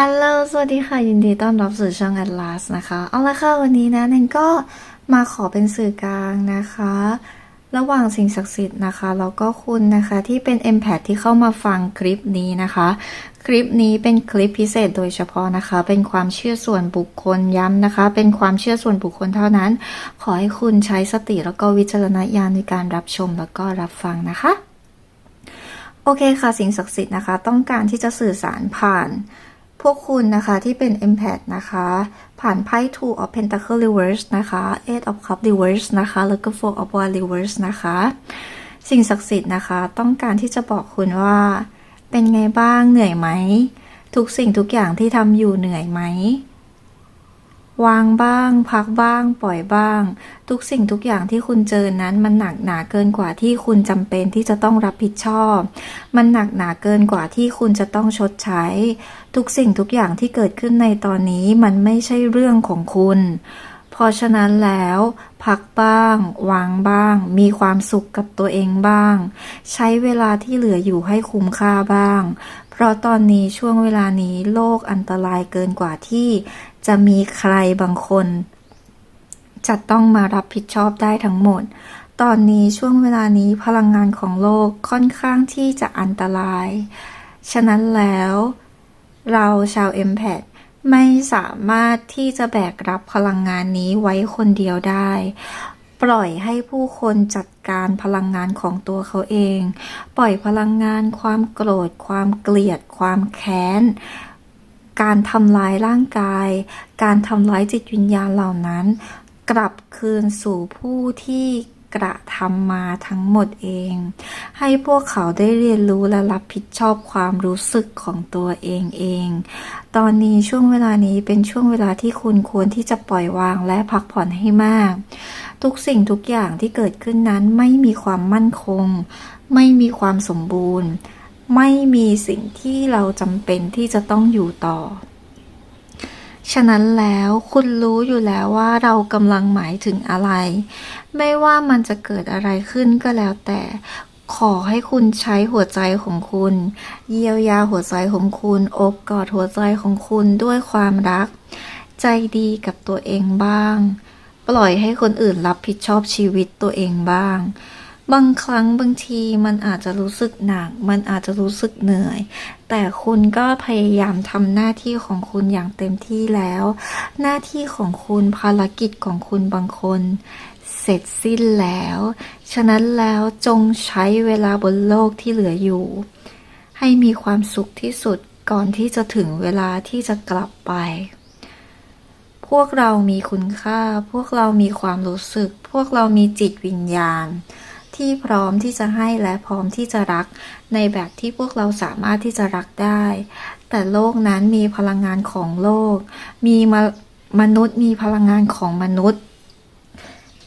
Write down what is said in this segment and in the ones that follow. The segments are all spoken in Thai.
อัลโหลสวัสดีค่ะ ยินดีต้อนรับสู่ช่อง Atlas นะคะ เอาละค่ะ วันนี้นะแนนก็มาขอเป็นสื่อกลางนะคะ ระหว่างสิ่งศักดิ์สิทธิ์นะคะ แล้วก็คุณนะคะที่เป็น m p a t ที่เข้ามาฟังคลิปนี้นะคะ คลิปนี้เป็นคลิปพิเศษโดยเฉพาะนะคะ เป็นความเชื่อส่วนบุคคลย้ำนะคะ เป็นความเชื่อส่วนบุคคลเท่านั้น ขอให้คุณใช้สติแล้วก็วิจารณญาณในการรับชมแล้วก็รับฟังนะคะ โอเคค่ะ สิ่งศักดิ์สิทธิ์นะคะ ต้องการที่จะสื่อสารผ่าน พวกคุณนะคะที่เป็น Empath นะคะ ผ่านไพ่ Two of Pentacle Reverse นะคะ Eight of Cup Reverse นะคะ แล้วก็ Four of Wand Reverse นะคะ สิ่งศักดิ์สิทธิ์นะคะ ต้องการที่จะบอกคุณว่า เป็นไงบ้างเหนื่อยไหม ทุกสิ่งทุกอย่างที่ทำอยู่เหนื่อยไหม วางบ้าง พักบ้าง ปล่อยบ้าง ทุกสิ่งทุกอย่างที่คุณเจอนั้นมันหนักหนาเกินกว่าที่คุณจำเป็นที่จะต้องรับผิดชอบ มันหนักหนาเกินกว่าที่คุณจะต้องชดใช้ ทุกสิ่งทุกอย่างที่เกิดขึ้นในตอนนี้มันไม่ใช่เรื่องของคุณ เพราะฉะนั้นแล้ว พักบ้าง วางบ้าง มีความสุขกับตัวเองบ้าง ใช้เวลาที่เหลืออยู่ให้คุ้มค่าบ้าง เพราะตอนนี้ช่วงเวลานี้โลกอันตรายเกินกว่าที่ จะมีใครบางคน จะต้องมารับผิดชอบได้ทั้งหมด ตอนนี้ช่วงเวลานี้พลังงานของโลกค่อนข้างที่จะอันตราย ฉะนั้นแล้ว เราชาว e m p a t ไม่สามารถที่จะแบกรับพลังงานนี้ไว้คนเดียวได้ ปล่อยให้ผู้คนจัดการพลังงานของตัวเขาเอง ปล่อยพลังงานความโกรธ ความเกลียด ความแค้น การทำลายร่างกาย การทำร้ายจิตวิญญาณเหล่านั้น กลับคืนสู่ผู้ที่ กระทำมาทั้งหมดเอง ให้พวกเขาได้เรียนรู้และรับผิดชอบความรู้สึกของตัวเองเอง ตอนนี้ช่วงเวลานี้เป็นช่วงเวลาที่คุณควรที่จะปล่อยวางและพักผ่อนให้มาก ทุกสิ่งทุกอย่างที่เกิดขึ้นนั้นไม่มีความมั่นคง ไม่มีความสมบูรณ์ ไม่มีสิ่งที่เราจำเป็นที่จะต้องอยู่ต่อ ฉะนั้นแล้วคุณรู้อยู่แล้วว่าเรากำลังหมายถึงอะไร ไม่ว่ามันจะเกิดอะไรขึ้นก็แล้วแต่ ขอให้คุณใช้หัวใจของคุณ เยียวยาหัวใจของคุณอบกอดหัวใจของคุณด้วยความรัก ใจดีกับตัวเองบ้าง ปล่อยให้คนอื่นรับผิดชอบชีวิตตัวเองบ้าง บางครั้งบางทีมันอาจจะรู้สึกหนัก มันอาจจะรู้สึกเหนื่อย แต่คุณก็พยายามทำหน้าที่ของคุณอย่างเต็มที่แล้ว หน้าที่ของคุณภารกิจของคุณบางคนเสร็จสิ้นแล้ว ฉะนั้นแล้วจงใช้เวลาบนโลกที่เหลืออยู่ ให้มีความสุขที่สุดก่อนที่จะถึงเวลาที่จะกลับไป พวกเรามีคุณค่า พวกเรามีความรู้สึก พวกเรามีจิตวิญญาณ ที่พร้อมที่จะให้และพร้อมที่จะรัก ในแบบที่พวกเราสามารถที่จะรักได้ แต่โลกนั้นมีพลังงานของโลก มีมมนุษย์มีพลังงานของมนุษย์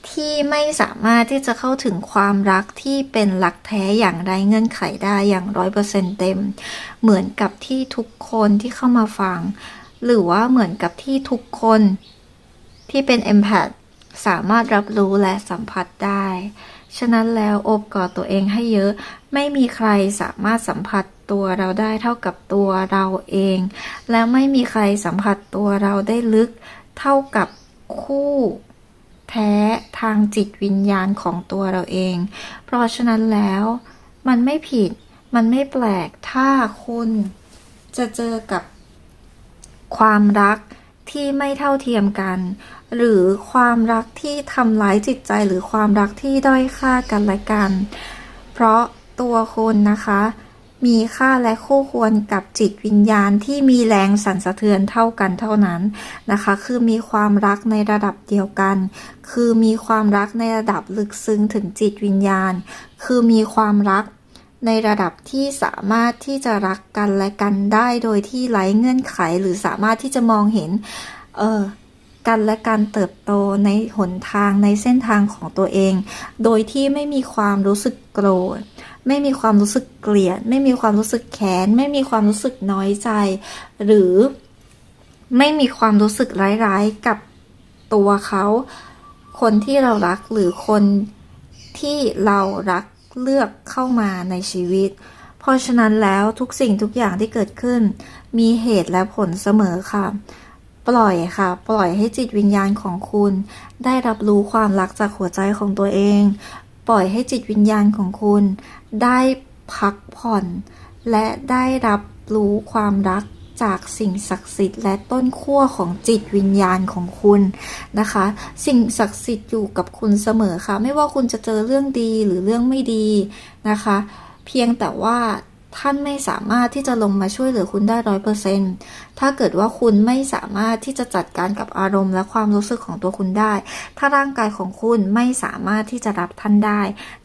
ที่ไม่สามารถที่จะเข้าถึงความรักที่เป็นหลักแท้อย่างไรเงื่อนไขได้อย่างร้อยเปอร์เซ็นเต็ม เหมือนกับที่ทุกคนที่เข้ามาฟัง หรือว่าเหมือนกับที่ทุกคนที่เป็น empath สามารถรับรู้และสัมผัสได้ ฉะนั้นแล้วโอบกอดตัวเองให้เยอะ ไม่มีใครสามารถสัมผัสตัวเราได้เท่ากับตัวเราเอง และไม่มีใครสัมผัสตัวเราได้ลึก เท่ากับคู่แท้ทางจิตวิญญาณของตัวเราเอง เพราะฉะนั้นแล้วมันไม่ผิด มันไม่แปลกถ้าคุณจะเจอกับความรัก ที่ไม่เท่าเทียมกัน หรือความรักที่ทำร้ายจิตใจหรือความรักที่ด้อยค่ากันและกัน เพราะตัวคุณนะคะ มีค่าและคู่ควรกับจิตวิญญาณที่มีแรงสั่นสะเทือนเท่ากันเท่านั้นนะคะ คือมีความรักในระดับเดียวกัน คือมีความรักในระดับลึกซึ้งถึงจิตวิญญาณ คือมีความรัก ในระดับที่สามารถที่จะรักกันและกันได้โดยที่ไร้เงื่อนไขหรือสามารถที่จะมองเห็น เออกันและการเติบโตในหนทางในเส้นทางของตัวเอง โดยที่ไม่มีความรู้สึกโกรธ ไม่มีความรู้สึกเกลียด ไม่มีความรู้สึกแค้น ไม่มีความรู้สึกน้อยใจ หรือไม่มีความรู้สึกร้ายๆกับตัวเขา คนที่เรารักหรือคนที่เรารัก เลือกเข้ามาในชีวิต เพราะฉะนั้นแล้วทุกสิ่งทุกอย่างที่เกิดขึ้น มีเหตุและผลเสมอค่ะ ปล่อยค่ะ ปล่อยให้จิตวิญญาณของคุณ ได้รับรู้ความรักจากหัวใจของตัวเอง ปล่อยให้จิตวิญญาณของคุณ ได้พักผ่อน และได้รับรู้ความรัก จากสิ่งศักดิ์สิทธิ์และต้นขั้วของจิตวิญญาณของคุณนะคะ สิ่งศักดิ์สิทธิ์อยู่กับคุณเสมอค่ะ ไม่ว่าคุณจะเจอเรื่องดีหรือเรื่องไม่ดีนะคะ เพียงแต่ว่าท่านไม่สามารถที่จะลงมาช่วยเหลือคุณได้ร้อยเปอร์เซนต์ถ้าเกิดว่าคุณไม่สามารถที่จะจัดการกับอารมณ์และความรู้สึกของตัวคุณได้ ถ้าร่างกายของคุณไม่สามารถที่จะรับท่านได้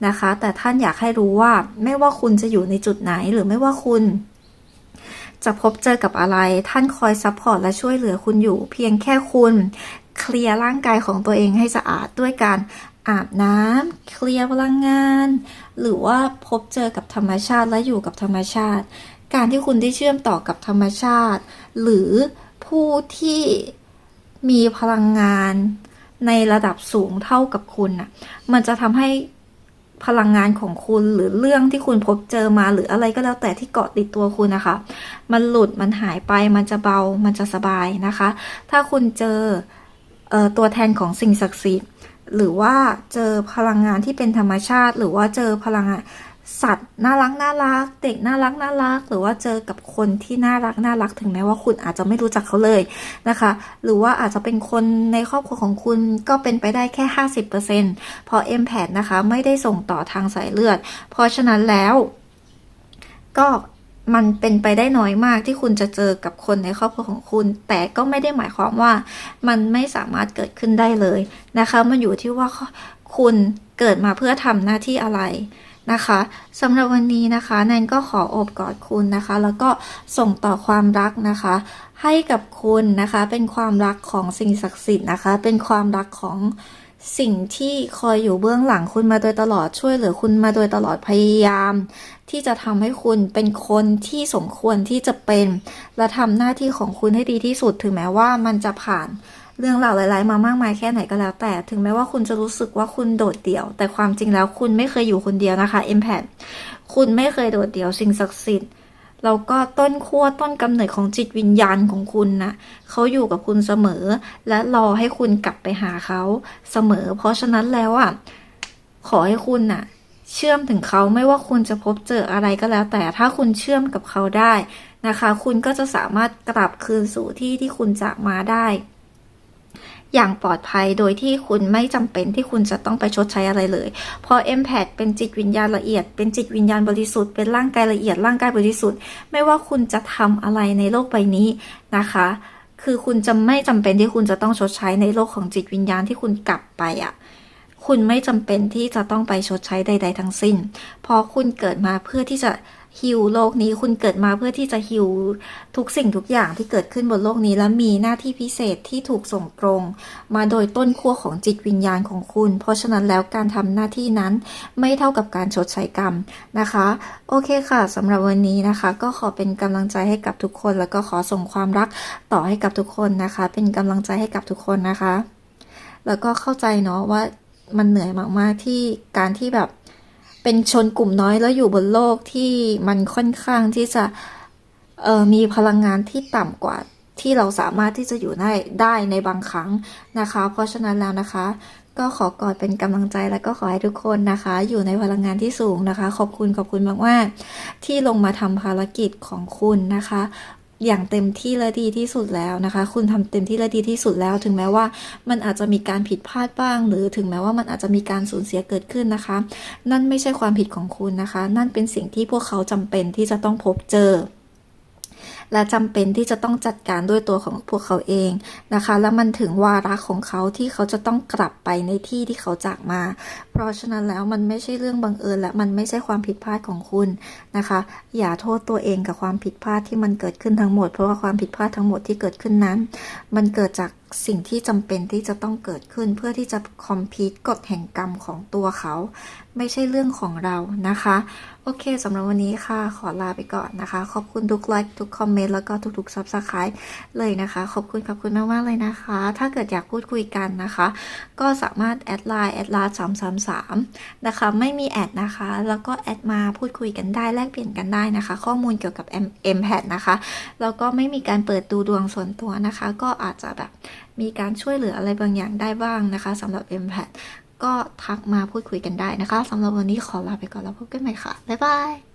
นะคะ แต่ท่านอยากให้รู้ว่าไม่ว่าคุณจะอยู่ในจุดไหนหรือไม่ว่าคุณ จะพบเจอกับอะไร ท่านคอยซัพพอร์ตและช่วยเหลือคุณอยู่ เพียงแค่คุณเคลียร์ร่างกายของตัวเองให้สะอาดด้วยการอาบน้ำเคลียร์พลังงาน หรือว่าพบเจอกับธรรมชาติและอยู่กับธรรมชาติ การที่คุณได้เชื่อมต่อกับธรรมชาติ หรือผู้ที่มีพลังงานในระดับสูงเท่ากับคุณน่ะ มันจะทำให้ พลังงานของคุณหรือเรื่องที่คุณพบเจอมาหรืออะไรก็แล้วแต่ที่เกาะติดตัวคุณนะคะ มันหลุดมันหายไปมันจะเบามันจะสบายนะคะ ถ้าคุณเจอเออตัวแทนของสิ่งศักดิ์สิทธิ์หรือว่าเจอพลังงานที่เป็นธรรมชาติ หรือว่าเจอพลังงาน สัตว์น่ารักน่ารัก เด็กน่ารักน่ารัก หรือว่าเจอกับคนที่น่ารักน่ารักถึงแม้ว่าคุณอาจจะไม่รู้จักเขาเลยนะคะ หรือว่าอาจจะเป็นคนในครอบครัวของคุณก็เป็นไปได้แค่ 50%เพราะ m p a t นะคะไม่ได้ส่งต่อทางสายเลือด เพราะฉะนั้นแล้วก็มันเป็นไปได้น้อยมากที่คุณจะเจอกับคนในครอบครัวของคุณ แต่ก็ไม่ได้หมายความว่ามันไม่สามารถเกิดขึ้นได้เลยนะคะ มันอยู่ที่ว่าคุณเกิดมาเพื่อทำหน้าที่อะไร นะคะสำหรับวันนี้นะคะแนนก็ขออบกอดคุณนะคะ แล้วก็ส่งต่อความรักนะคะ ให้กับคุณนะคะ เป็นความรักของสิ่งศักดิ์สิทธิ์นะคะ เป็นความรักของสิ่งที่คอยอยู่เบื้องหลังคุณมาโดยตลอดช่วยเหลือคุณมาโดยตลอดพยายาม ที่จะทำให้คุณเป็นคนที่สมควรที่จะเป็น และทำหน้าที่ของคุณให้ดีที่สุดถึงแม้ว่ามันจะผ่าน เรื่องราวหลายๆ มามากมายแค่ไหนก็แล้วแต่ ถึงแม้ว่าคุณจะรู้สึกว่าคุณโดดเดี่ยว แต่ความจริงแล้วคุณไม่เคยอยู่คนเดียวนะคะ i m p a c t คุณไม่เคยโดดเดี่ยวสิ่งศักดิ์สิทธิ์แล้วก็ต้นขั้วต้นกำเนิดของจิตวิญญาณของคุณนะเขาอยู่กับคุณเสมอ และรอให้คุณกลับไปหาเขาเสมอ เพราะฉะนั้นแล้วอะขอให้คุณน่ะ เชื่อมถึงเขาไม่ว่าคุณจะพบเจออะไรก็แล้ว แต่ถ้าคุณเชื่อมกับเขาได้นะคะ คุณก็จะสามารถกลับคืนสู่ที่ที่คุณจากมาได้ อย่างปลอดภัยโดยที่คุณไม่จำเป็นที่คุณจะต้องไปชดใช้อะไรเลยเพราะ m p a c เป็นจิตวิญญาณละเอียด เป็นจิตวิญญาณบริสุทธิ์ เป็นร่างกายละเอียด ร่างกายบริสุทธิ์ ไม่ว่าคุณจะทำอะไรในโลกใบนี้นะคะ คือคุณจะไม่จำเป็นที่คุณจะต้องชดใช้ในโลกของจิตวิญญาณที่คุณกลับไปอะ่ะคุณไม่จำเป็นที่จะต้องไปชดใช้ใด ๆ ทั้งสิ้นเพราะคุณเกิดมาเพื่อที่จะ ฮิวโลกนี้คุณเกิดมาเพื่อที่จะฮิวทุกสิ่งทุกอย่างที่เกิดขึ้นบนโลกนี้และมีหน้าที่พิเศษที่ถูกส่งตรง มาโดยต้นขั้วของจิตวิญญาณของคุณ เพราะฉะนั้นแล้วการทำหน้าที่นั้นไม่เท่ากับการชดใช้กรรมนะคะ โอเคค่ะสำหรับวันนี้นะคะ ก็ขอเป็นกำลังใจให้กับทุกคน แล้วก็ขอส่งความรักต่อให้กับทุกคนนะคะ เป็นกำลังใจให้กับทุกคนนะคะ แล้วก็เข้าใจเนาะว่ามันเหนื่อยมากๆที่การที่แบบ เป็นชนกลุ่มน้อยแล้วอยู่บนโลกที่มันค่อนข้างที่จะเออมีพลังงานที่ต่ำกว่าที่เราสามารถที่จะอยู่ได้ได้ในบางครั้งนะคะ เพราะฉะนั้นแล้วนะคะ ก็ขอกอดเป็นกำลังใจแล้วก็ขอให้ทุกคนนะคะ อยู่ในพลังงานที่สูงนะคะ ขอบคุณขอบคุณมากๆที่ลงมาทำภารกิจของคุณนะคะ อย่างเต็มที่และดีที่สุดแล้วนะคะ คุณทำเต็มที่และดีที่สุดแล้ว ถึงแม้ว่ามันอาจจะมีการผิดพลาดบ้าง หรือถึงแม้ว่ามันอาจจะมีการสูญเสียเกิดขึ้นนะคะ นั่นไม่ใช่ความผิดของคุณนะคะ นั่นเป็นสิ่งที่พวกเขาจำเป็นที่จะต้องพบเจอ และจำเป็นที่จะต้องจัดการด้วยตัวของพวกเขาเองนะคะ และมันถึงวาระของเขาที่เขาจะต้องกลับไปในที่ที่เขาจากมา เพราะฉะนั้นแล้วมันไม่ใช่เรื่องบังเอิญและมันไม่ใช่ความผิดพลาดของคุณนะคะ อย่าโทษตัวเองกับความผิดพลาดที่มันเกิดขึ้นทั้งหมด เพราะว่าความผิดพลาดทั้งหมดที่เกิดขึ้นนั้น มันเกิดจากสิ่งที่จำเป็นที่จะต้องเกิดขึ้นเพื่อที่จะคอมพีตกฎแห่งกรรมของตัวเขาไม่ใช่เรื่องของเรานะคะ โอเคสำหรับวันนี้ค่ะ ขอลาไปก่อนนะคะ ขอบคุณทุกไลค์ทุกคอมเมนต์แล้วก็ทุกๆ subscribe เลยนะคะ ขอบคุณขอบคุณมากๆเลยนะคะ ถ้าเกิดอยากพูดคุยกันนะคะ ก็สามารถแอดไลน์แอดไลน์สามสามสามนะคะไม่มีแอดนะคะ แล้วก็แอดมาพูดคุยกันได้แลกเปลี่ยนกันได้นะคะ ข้อมูลเกี่ยวกับ M M p a d นะคะแล้วก็ไม่มีการเปิดดูดวงส่วนตัวนะคะ ก็อาจจะแบบมีการช่วยเหลืออะไรบางอย่างได้บ้างนะคะสำหรับ M p a d ก็ทักมาพูดคุยกันได้นะคะสำหรับวันนี้ขอลาไปก่อนแล้วพบกันใหม่ค่ะ บ๊ายบาย